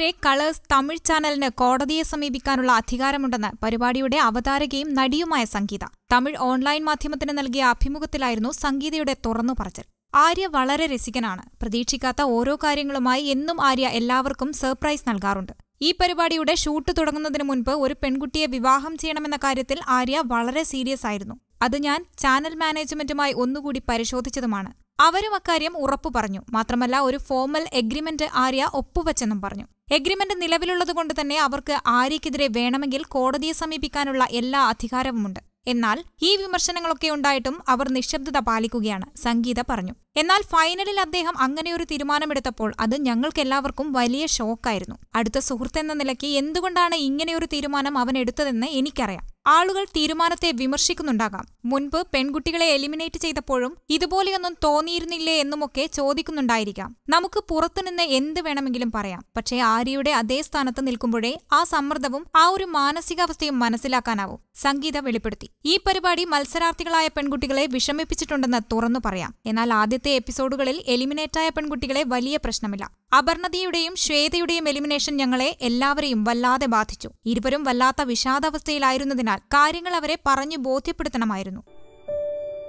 ആര്യയ്ക്കെതിരെ colours Tamil ചാനലിന് കോടതിയെ സമീപിക്കാനുള്ള അധികാരമുണ്ടെന്ന് പരിപാടിയുടെ അവതാരകയും നടിയുമായ സംഗീത. തമിഴ് ഓൺലൈൻ മാധ്യമത്തിന് നൽകിയ അഭിമുഖത്തിലായിരുന്നു സംഗീതയുടെ തുറന്നു പറച്ചൽ. ആര്യ വളരെ രസികനാണ്. പ്രതീക്ഷിക്കാത്ത ഓരോ കാര്യങ്ങളുമായി എന്നും ആര്യ എല്ലാവർക്കും സർപ്രൈസ് നൽകാറുണ്ട്. ഈ പരിപാടിയുടെ ഷൂട്ട് തുടങ്ങുന്നതിന് മുൻപ് ഒരു പെൺകുട്ടിയെ വിവാഹം ചെയ്യണമെന്ന കാര്യത്തിൽ ആര്യ വളരെ സീരിയസ് ആയിരുന്നു. അത് ഞാൻ ചാനൽ മാനേജ്മെന്റുമായി ഒന്നുകൂടി പരിശോധിച്ചതുമാണ്. അവരും അക്കാര്യം ഉറപ്പു പറഞ്ഞു. മാത്രമല്ല ഒരു ഫോർമൽ എഗ്രിമെന്റ് ആര്യ ഒപ്പുവെച്ചെന്നും പറഞ്ഞു. എഗ്രിമെന്റ് നിലവിലുള്ളതുകൊണ്ട് തന്നെ അവർക്ക് ആര്യക്കെതിരെ വേണമെങ്കിൽ കോടതിയെ സമീപിക്കാനുള്ള എല്ലാ അധികാരവുമുണ്ട്. എന്നാൽ ഈ വിമർശനങ്ങളൊക്കെ ഉണ്ടായിട്ടും അവർ നിശബ്ദത പാലിക്കുകയാണ് സംഗീത പറഞ്ഞു. എന്നാൽ ഫൈനലിൽ അദ്ദേഹം അങ്ങനെയൊരു തീരുമാനമെടുത്തപ്പോൾ അത് ഞങ്ങൾക്കെല്ലാവർക്കും വലിയ ഷോക്കായിരുന്നു. അടുത്ത സുഹൃത്തെന്ന നിലയ്ക്ക് എന്തുകൊണ്ടാണ് ഇങ്ങനെയൊരു തീരുമാനം അവൻ എടുത്തതെന്ന് എനിക്കറിയാം. ആളുകൾ തീരുമാനത്തെ വിമർശിക്കുന്നുണ്ടാകാം. മുൻപ് പെൺകുട്ടികളെ എലിമിനേറ്റ് ചെയ്തപ്പോഴും ഇതുപോലെയൊന്നും തോന്നിയിരുന്നില്ലേ എന്നുമൊക്കെ ചോദിക്കുന്നുണ്ടായിരിക്കാം. നമുക്ക് പുറത്തുനിന്ന് എന്ത് വേണമെങ്കിലും പറയാം. പക്ഷേ ആര്യയുടെ അതേ സ്ഥാനത്ത് നിൽക്കുമ്പോഴേ ആ സമ്മർദ്ദവും ആ ഒരു മാനസികാവസ്ഥയും മനസ്സിലാക്കാനാവും. സംഗീത വെളിപ്പെടുത്തി. ഈ പരിപാടി മത്സരാർത്ഥികളായ പെൺകുട്ടികളെ വിഷമിപ്പിച്ചിട്ടുണ്ടെന്ന് തുറന്നു പറയാം. എന്നാൽ ആദ്യത്തെ എപ്പിസോഡുകളിൽ എലിമിനേറ്റായ പെൺകുട്ടികളെ വലിയ പ്രശ്നമില്ല. അപർണതയുടെയും ശ്വേതയുടെയും എലിമിനേഷൻ ഞങ്ങളെ എല്ലാവരെയും വല്ലാതെ ബാധിച്ചു. ഇരുവരും വല്ലാത്ത വിഷാദാവസ്ഥയിലായിരുന്നതിനാൽ കാര്യങ്ങൾ അവരെ പറഞ്ഞു ബോധ്യപ്പെടുത്തണമായിരുന്നു.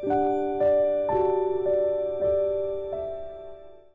Thank you.